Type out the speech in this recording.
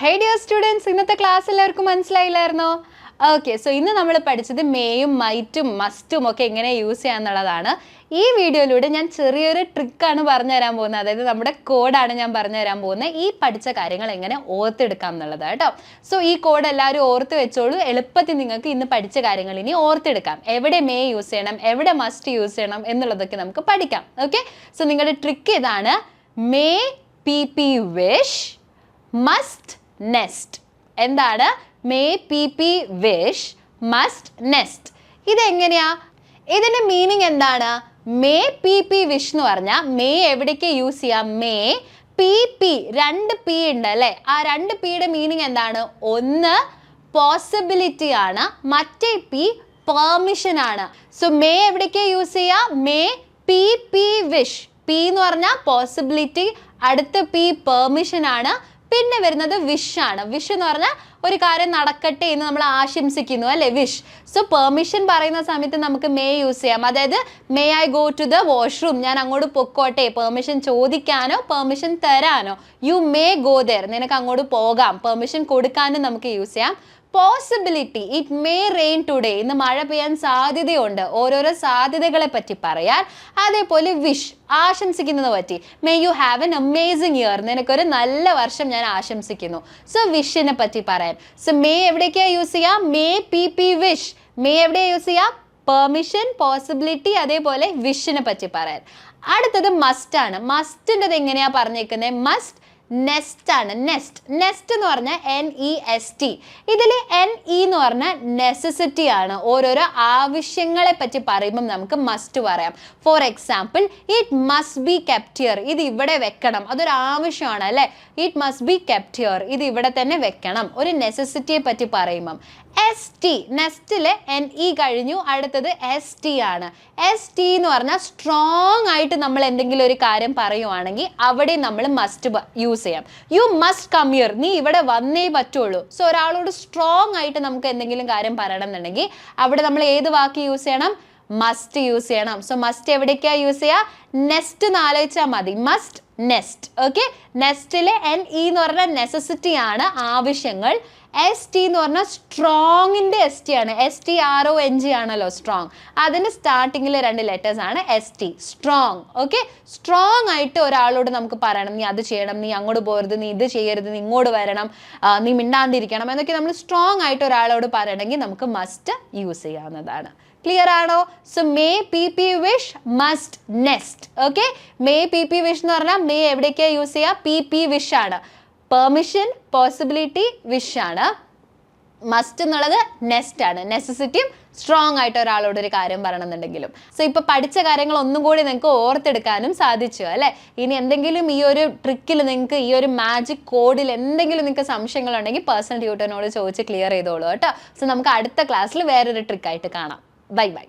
ഹേ dear students ഇന്നത്തെ class എല്ലാവർക്കും മനസ്സിലായില്ലായിരുന്നോ? ഓക്കെ സോ ഇന്ന് നമ്മൾ പഠിച്ചത് മേയും മൈറ്റും മസ്റ്റും ഒക്കെ എങ്ങനെ യൂസ് ചെയ്യാന്നുള്ളതാണ്. ഈ വീഡിയോയിലൂടെ ഞാൻ ചെറിയൊരു ട്രിക്കാണ് പറഞ്ഞു തരാൻ പോകുന്നത്. അതായത് നമ്മുടെ കോഡാണ് ഞാൻ പറഞ്ഞു തരാൻ പോകുന്നത്. ഈ പഠിച്ച കാര്യങ്ങൾ എങ്ങനെ ഓർത്തെടുക്കാം എന്നുള്ളത് കേട്ടോ. സോ ഈ കോഡ് എല്ലാവരും ഓർത്ത് വെച്ചോളൂ. എളുപ്പത്തിൽ നിങ്ങൾക്ക് ഇന്ന് പഠിച്ച കാര്യങ്ങൾ ഇനി ഓർത്തെടുക്കാം. എവിടെ മേ യൂസ് ചെയ്യണം? എവിടെ മസ്റ്റ് യൂസ് ചെയ്യണം? എന്നുള്ളതൊക്കെ നമുക്ക് പഠിക്കാം. ഓക്കെ സോ നിങ്ങളുടെ ട്രിക്ക് ഇതാണ്. May P P wish must nest എന്താണ്? May P P wish must nest ഇതെങ്ങനെയാ? ഇതിന്റെ മീനിങ് എന്താണ്? മേ പി പി വിഷ് എന്ന് പറഞ്ഞാൽ മേ എവിടേക്ക് യൂസ് ചെയ്യാം? മേ പി പി രണ്ട് പി ഉണ്ട് അല്ലേ? ആ രണ്ട് പിയുടെ മീനിങ് എന്താണ്? ഒന്ന് പോസിബിലിറ്റി ആണ് മറ്റേ പി പെർമിഷൻ ആണ്. സോ മേ എവിടേക്ക് യൂസ് ചെയ്യാം? May P P wish P എന്ന് പറഞ്ഞാൽ പോസിബിലിറ്റി അടുത്ത പി പെർമിഷൻ ആണ്. പിന്നെ വരുന്നത് വിഷ് ആണ്. വിഷ് എന്ന് പറഞ്ഞാൽ ഒരു കാര്യം നടക്കട്ടെ എന്ന് നമ്മൾ ആശംസിക്കുന്നു അല്ലെ വിഷ്? സോ പെർമിഷൻ പറയുന്ന സമയത്ത് നമുക്ക് മേ യൂസ് ചെയ്യാം. അതായത് may I go to the washroom ഞാൻ അങ്ങോട്ട് പൊക്കോട്ടെ? പെർമിഷൻ ചോദിക്കാനോ പെർമിഷൻ തരാനോ? യു മേ ഗോ ദർ നിനക്ക് അങ്ങോട്ട് പോകാം. പെർമിഷൻ കൊടുക്കാനും നമുക്ക് യൂസ് ചെയ്യാം. Possibility it may rain today ഇന്ന് മഴ പെയ്യാൻ സാധ്യതയുണ്ട്. ഓരോരോ സാധ്യതകളെ പറ്റി പറയാൻ. അതേപോലെ വിഷ് ആശംസിക്കുന്നത് പറ്റി. May you have an amazing year നിനക്കൊരു നല്ല വർഷം ഞാൻ ആശംസിക്കുന്നു. സോ വിഷിനെ പറ്റി പറയാൻ സോ മേ എവിടേക്കാണ് യൂസ് ചെയ്യുക may P P wish may എവിടെ യൂസ് ചെയ്യുക പെർമിഷൻ പോസിബിലിറ്റി അതേപോലെ വിഷിനെ പറ്റി പറയാൻ. അടുത്തത് മസ്റ്റ് ആണ്. മസ്റ്റിന്റെത് എങ്ങനെയാ പറഞ്ഞേക്കുന്നത് മസ്റ്റ് നെസ്റ്റ് ആണ്. നെസ്റ്റ് നെസ്റ്റ് എന്ന് പറഞ്ഞാൽ എൻ ഇ എസ് ടി ഇതിൽ എൻ ഇ എന്ന് പറഞ്ഞാൽ നെസസിറ്റി ആണ്. ഓരോരോ ആവശ്യങ്ങളെ പറ്റി പറയുമ്പം നമുക്ക് മസ്റ്റ് പറയാം. For example it must be kept here ഇത് ഇവിടെ വെക്കണം. അതൊരു ആവശ്യമാണ് അല്ലേ? ഇറ്റ് മസ്റ്റ് ബി കെപ്റ്റിയർ ഇത് ഇവിടെ തന്നെ വെക്കണം. ഒരു നെസസിറ്റിയെ പറ്റി പറയുമ്പം. എസ് ടി നെസ്റ്റിൽ എൻ ഇ കഴിഞ്ഞു. അടുത്തത് എസ് ടി ആണ്. എസ് ടി എന്ന് പറഞ്ഞാൽ സ്ട്രോങ് ആയിട്ട് നമ്മൾ എന്തെങ്കിലും ഒരു കാര്യം പറയുവാണെങ്കിൽ അവിടെ നമ്മൾ മസ്റ്റ് യൂസ് ചെയ്യാം. യു മസ്റ്റ് കം യുർ നീ ഇവിടെ വന്നേ പറ്റുള്ളൂ. സോ ഒരാളോട് സ്ട്രോങ് ആയിട്ട് നമുക്ക് എന്തെങ്കിലും കാര്യം പറയണം എന്നുണ്ടെങ്കിൽ അവിടെ നമ്മൾ ഏത് വാക്ക് യൂസ് ചെയ്യണം? മസ്റ്റ് യൂസ് ചെയ്യണം. സോ മസ്റ്റ് എവിടേക്കാ യൂസ് ചെയ്യുക നെസ്റ്റ് എന്ന് ആലോചിച്ചാൽ മതി. മസ്റ്റ് നെസ്റ്റ് ഓക്കെ നെസ്റ്റിലെ എൻ ഇ എന്ന് പറഞ്ഞാൽ നെസസിറ്റി ആണ്. ആവശ്യങ്ങൾ എസ് ടി എന്ന് പറഞ്ഞാൽ സ്ട്രോങ്ങിന്റെ എസ് ടി ആണ്. S T R O N G ആണല്ലോ സ്ട്രോങ് അതിന്റെ സ്റ്റാർട്ടിങ്ങിൽ രണ്ട് ലെറ്റേഴ്സ് ആണ് S T strong okay strong ആയിട്ട് ഒരാളോട് നമുക്ക് പറയണം. നീ അത് ചെയ്യണം. നീ അങ്ങോട്ട് പോരുത്. നീ ഇത് ചെയ്യരുത്. നീ ഇങ്ങോട്ട് വരണം. നീ മിണ്ടാതിരിക്കണം എന്നൊക്കെ നമ്മൾ സ്ട്രോങ് ആയിട്ട് ഒരാളോട് പറയണമെങ്കിൽ നമുക്ക് മസ്റ്റ് യൂസ് ചെയ്യാവുന്നതാണ്. ക്ലിയർ ആണോ? So may P P wish must nest okay may P P wish എന്ന് പറഞ്ഞാൽ മേ എവിടേക്കാണ് യൂസ് ചെയ്യുക പി പി വിഷ് ആണ്. പെർമിഷൻ പോസിബിലിറ്റി വിഷ് ആണ് മസ്റ്റ് എന്നുള്ളത് നെസ്റ്റ് ആണ്. നെസസിറ്റിയും സ്ട്രോങ് ആയിട്ട് ഒരാളോട് ഒരു കാര്യം പറയണമെന്നുണ്ടെങ്കിലും. സോ ഇപ്പൊ പഠിച്ച കാര്യങ്ങൾ ഒന്നും കൂടി നിങ്ങൾക്ക് ഓർത്തെടുക്കാനും സാധിച്ചു അല്ലെ? ഇനി എന്തെങ്കിലും ഈ ഒരു ട്രിക്കിൽ നിങ്ങൾക്ക് ഈ ഒരു മാജിക് കോഡിൽ എന്തെങ്കിലും നിങ്ങൾക്ക് സംശയങ്ങൾ സംശയങ്ങളുണ്ടെങ്കിൽ പേഴ്സണൽ ട്യൂട്ടറിനോട് ചോദിച്ച് ക്ലിയർ ചെയ്തോളൂ കേട്ടോ. സോ നമുക്ക് അടുത്ത ക്ലാസ്സിൽ വേറൊരു ട്രിക്കായിട്ട് കാണാം. Bye bye.